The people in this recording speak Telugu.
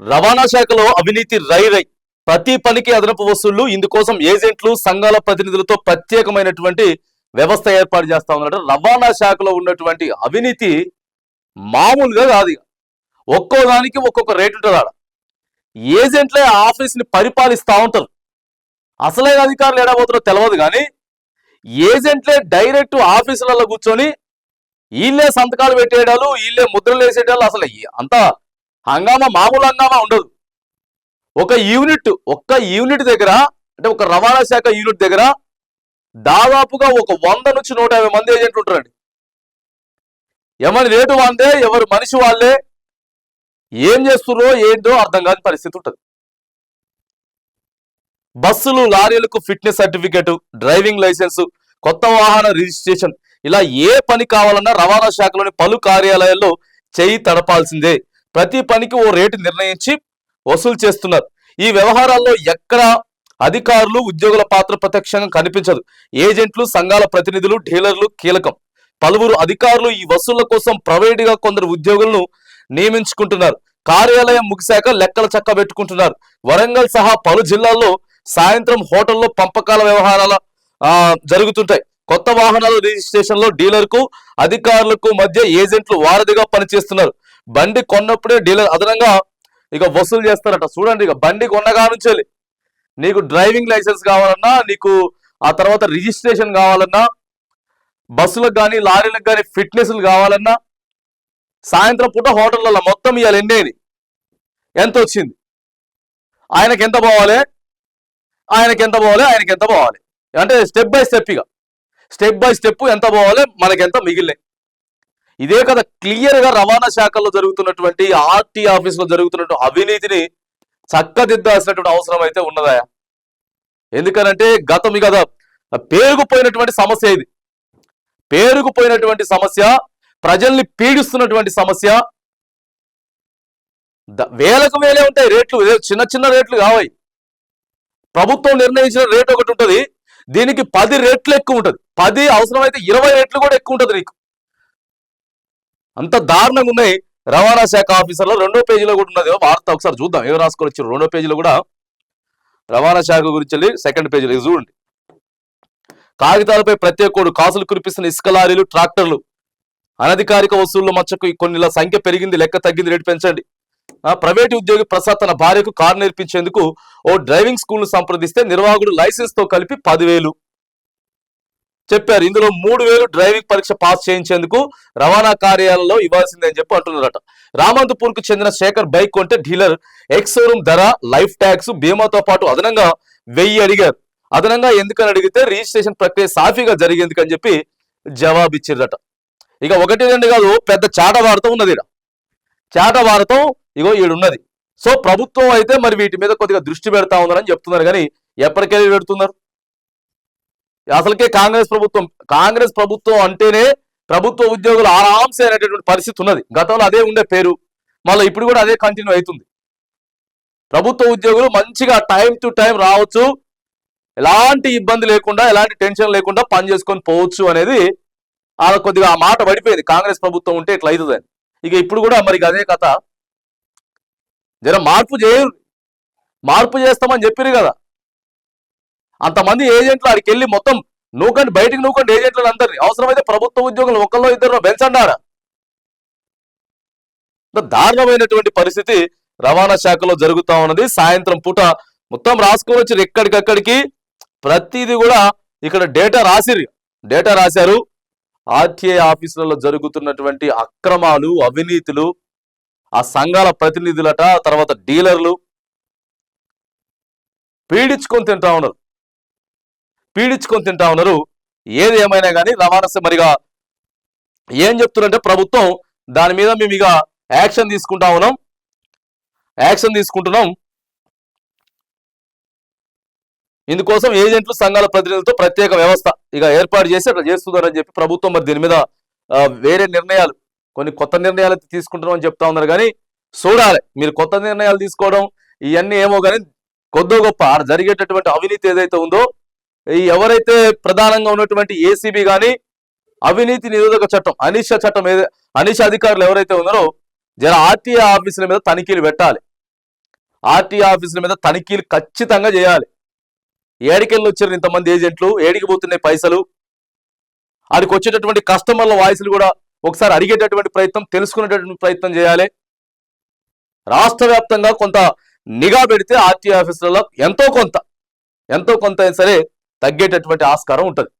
రవాణా శాఖలో అవినీతి రై రై. ప్రతి పనికి అదనపు వసూళ్ళు ఇందుకోసం ఏజెంట్లు సంఘాల ప్రతినిధులతో ప్రత్యేకమైనటువంటి వ్యవస్థ ఏర్పాటు చేస్తా ఉన్నాడు. రవాణా శాఖలో ఉన్నటువంటి అవినీతి మామూలుగా కాదు ఒక్కో దానికి ఒక్కొక్క రేటు ఉంటుంది ఆడ. ఏజెంట్లే ఆఫీస్ని పరిపాలిస్తూ ఉంటారు. అసలే అధికారులు ఏడబోతున్నారో తెలియదు కానీ ఏజెంట్లే డైరెక్ట్ ఆఫీసులలో కూర్చొని వీళ్ళే సంతకాలు పెట్టేయడాలు వీళ్ళే ముద్రలు వేసేటాలు అసలు అంతా హంగామా మామూలు హంగామా ఉండదు. ఒక యూనిట్ ఒక్క యూనిట్ దగ్గర అంటే ఒక రవాణా శాఖ యూనిట్ దగ్గర దాదాపుగా ఒక వంద నుంచి నూట యాభై మంది ఏజెంట్లు ఉంటారండి. ఎవరి రేటు వందే ఎవరు మనిషి వాళ్ళే ఏం చేస్తున్నారో ఏంటో అర్థం కాని పరిస్థితి ఉంటుంది. బస్సులు లారీలకు ఫిట్నెస్ సర్టిఫికెట్ డ్రైవింగ్ లైసెన్స్ కొత్త వాహన రిజిస్ట్రేషన్ ఇలా ఏ పని కావాలన్నా రవాణా శాఖలోని పలు కార్యాలయాల్లో చేయి తడపాల్సిందే. ప్రతి పనికి ఓ రేటు నిర్ణయించి వసూలు చేస్తున్నారు. ఈ వ్యవహారాల్లో ఎక్కడ అధికారులు ఉద్యోగుల పాత్ర ప్రత్యక్షంగా కనిపించదు. ఏజెంట్లు సంఘాల ప్రతినిధులు డీలర్లు కీలకం. పలువురు అధికారులు ఈ వసూళ్ళ కోసం ప్రైవేటుగా కొందరు ఉద్యోగులను నియమించుకుంటున్నారు. కార్యాలయం ముగిశాక లెక్కల చక్క పెట్టుకుంటున్నారు. వరంగల్ సహా పలు జిల్లాల్లో సాయంత్రం హోటల్లో పంపకాల వ్యవహారాల జరుగుతుంటాయి. కొత్త వాహనాల రిజిస్ట్రేషన్లో డీలర్కు అధికారులకు మధ్య ఏజెంట్లు వారధిగా పనిచేస్తున్నారు. బండి కొన్నప్పుడే డీలర్ అదనంగా ఇక వసూలు చేస్తారట. చూడండి ఇక బండి కొన్నగా నుంచి నీకు డ్రైవింగ్ లైసెన్స్ కావాలన్నా నీకు ఆ తర్వాత రిజిస్ట్రేషన్ కావాలన్నా బస్సులకు కానీ లారీలకు కానీ ఫిట్నెస్లు కావాలన్నా సాయంత్రం పూట హోటళ్ళల్లో మొత్తం ఇవాళ ఎన్నేది ఎంత వచ్చింది ఆయనకి ఎంత పోవాలి? ఆయనకి ఎంత పోవాలి? ఆయనకి ఎంత పోవాలి? అంటే స్టెప్ బై స్టెప్ ఇక. స్టెప్ బై స్టెప్ ఎంత పోవాలి? మనకి ఎంత మిగిలినాయి ఇదే కదా క్లియర్గా రవాణా శాఖలో జరుగుతున్నటువంటి ఆర్టీ ఆఫీస్లో జరుగుతున్నటువంటి అవినీతిని చక్కదిద్దాల్సినటువంటి అవసరం అయితే ఉన్నదా? ఎందుకనంటే గతం కదా పేరుకుపోయినటువంటి సమస్య ఇది. పేరుకుపోయినటువంటి సమస్య ప్రజల్ని పీడిస్తున్నటువంటి సమస్య వేలకు వేలే ఉంటాయి రేట్లు చిన్న చిన్న రేట్లు కావాయి. ప్రభుత్వం నిర్ణయించిన రేట్ ఒకటి ఉంటుంది దీనికి పది రేట్లు ఎక్కువ ఉంటుంది. పది అవసరమైతే ఇరవై రేట్లు కూడా ఎక్కువ ఉంటుంది నీకు. అంత దారుణంగా ఉన్నాయి. రవాణా శాఖ ఆఫీసర్లో రెండో పేజీలో కూడా ఉన్నది వార్త. ఒకసారి చూద్దాం. ఏం రాసుకొని వచ్చారు. రెండో పేజీలో కూడా రవాణా శాఖ గురించి వెళ్ళి సెకండ్ పేజీలో చూడండి. కాగితాలపై ప్రత్యేక కోడ్ కాసులు కురిపిస్తున్న ఇసుక లారీలు ట్రాక్టర్లు. అనధికారిక వసూళ్ళ మచ్చకు కొన్నిల సంఖ్య పెరిగింది. లెక్క తగ్గింది. రేటు పెంచండి. ప్రైవేటు ఉద్యోగి ప్రసాద్ తన భార్యకు కారు నేర్పించేందుకు ఓ డ్రైవింగ్ స్కూల్ను సంప్రదిస్తే నిర్వాహకుడు లైసెన్స్తో కలిపి పదివేలు. చెప్పారు. ఇందులో మూడు వేలు డ్రైవింగ్ పరీక్ష పాస్ చేయించేందుకు రవాణా కార్యాలయంలో ఇవ్వాల్సిందని అని చెప్పి అంటున్నారట. రామంతపూర్కు చెందిన శేఖర్ బైక్ కొంటే డీలర్. ఎక్స్ షోరూమ్ ధర లైఫ్ ట్యాక్స్ బీమాతో పాటు అదనంగా వెయ్యి అడిగారు. అదనంగా ఎందుకని అడిగితే రిజిస్ట్రేషన్ ప్రక్రియ సాఫీగా జరిగేందుకు అని చెప్పి జవాబు ఇక ఒకటి రెండు కాదు పెద్ద చాట ఉన్నది ఈడ. చాట వార్తం ఇగో ఈడున్నది. సో ప్రభుత్వం అయితే మరి వీటి మీద కొద్దిగా దృష్టి పెడతా ఉందని చెప్తున్నారు. కానీ ఎప్పటికెళ్ళి పెడుతున్నారు. అసలుకే కాంగ్రెస్ ప్రభుత్వం కాంగ్రెస్ ప్రభుత్వం అంటేనే ప్రభుత్వ ఉద్యోగులు ఆరాంసే అనేటటువంటి పరిస్థితి ఉన్నది. గతంలో అదే ఉండే పేరు. మళ్ళీ ఇప్పుడు కూడా అదే కంటిన్యూ అవుతుంది. ప్రభుత్వ ఉద్యోగులు మంచిగా టైం టు టైం రావచ్చు. ఎలాంటి ఇబ్బంది లేకుండా ఎలాంటి టెన్షన్ లేకుండా పని చేసుకొని పోవచ్చు అనేది ఆ కొద్దిగా ఆ మాట పడిపోయింది. కాంగ్రెస్ ప్రభుత్వం ఉంటే ఇట్లా అవుతుందని ఇక ఇప్పుడు కూడా మరి అదే కథ. జర మార్పు చేయరు మార్పు చేస్తామని చెప్పిరు కదా. అంతమంది ఏజెంట్లు ఆడికి వెళ్ళి మొత్తం నూకండి బయటికి నూకండి ఏజెంట్లు అందరినీ. అవసరమైతే ప్రభుత్వ ఉద్యోగులు ఒకళ్ళో ఇద్దరు పెంచండారా? దారుణమైనటువంటి పరిస్థితి రవాణా శాఖలో జరుగుతా ఉన్నది. సాయంత్రం పూట మొత్తం రాసుకొని వచ్చారు ఎక్కడికక్కడికి. ప్రతిదీ కూడా ఇక్కడ డేటా రాసిరు డేటా రాశారు. ఆర్టీఐ ఆఫీసులలో జరుగుతున్నటువంటి అక్రమాలు అవినీతులు ఆ సంఘాల ప్రతినిధులట తర్వాత డీలర్లు పీడించుకొని తింటా ఉన్నారు. పీడించుకొని తింటా ఉన్నారు. ఏది ఏమైనా కానీ రవాణా మరిగా ఏం చెప్తున్నారంటే ప్రభుత్వం దాని మీద మేము ఇక యాక్షన్ తీసుకుంటా ఉన్నాం. యాక్షన్ తీసుకుంటున్నాం. ఇందుకోసం ఏజెంట్లు సంఘాల ప్రతినిధులతో ప్రత్యేక వ్యవస్థ ఇక ఏర్పాటు చేసి అట్లా చేస్తున్నారని చెప్పి ప్రభుత్వం మరి దీని మీద వేరే నిర్ణయాలు కొన్ని కొత్త నిర్ణయాలు అయితే తీసుకుంటున్నామని చెప్తా ఉన్నారు. కానీ చూడాలి మీరు కొత్త నిర్ణయాలు తీసుకోవడం ఇవన్నీ ఏమో కానీ కొద్దో గొప్ప జరిగేటటువంటి అవినీతి ఏదైతే ఉందో ఎవరైతే ప్రధానంగా ఉన్నటువంటి ఏసీబీ కానీ అవినీతి నిరోధక చట్టం అనిష చట్టం ఏదై అనిష అధికారులు ఎవరైతే ఉన్నారో జర ఆర్టీఐ ఆఫీసుల మీద తనిఖీలు పెట్టాలి. ఆర్టీఏ ఆఫీసుల మీద తనిఖీలు ఖచ్చితంగా చేయాలి. ఏడికెళ్ళి వచ్చారు ఇంతమంది ఏజెంట్లు ఏడికి పోతున్నాయి పైసలు. ఆడికి వచ్చేటటువంటి కస్టమర్ల వాయిస్లు కూడా ఒకసారి అడిగేటటువంటి ప్రయత్నం తెలుసుకునేటటువంటి ప్రయత్నం చేయాలి. రాష్ట్ర వ్యాప్తంగా కొంత నిఘా పెడితే ఆర్టీఏ ఆఫీసులలో ఎంతో కొంత ఎంతో కొంత అయినా సరే తగ్గేటటువంటి ఆస్కారం ఉంటుంది.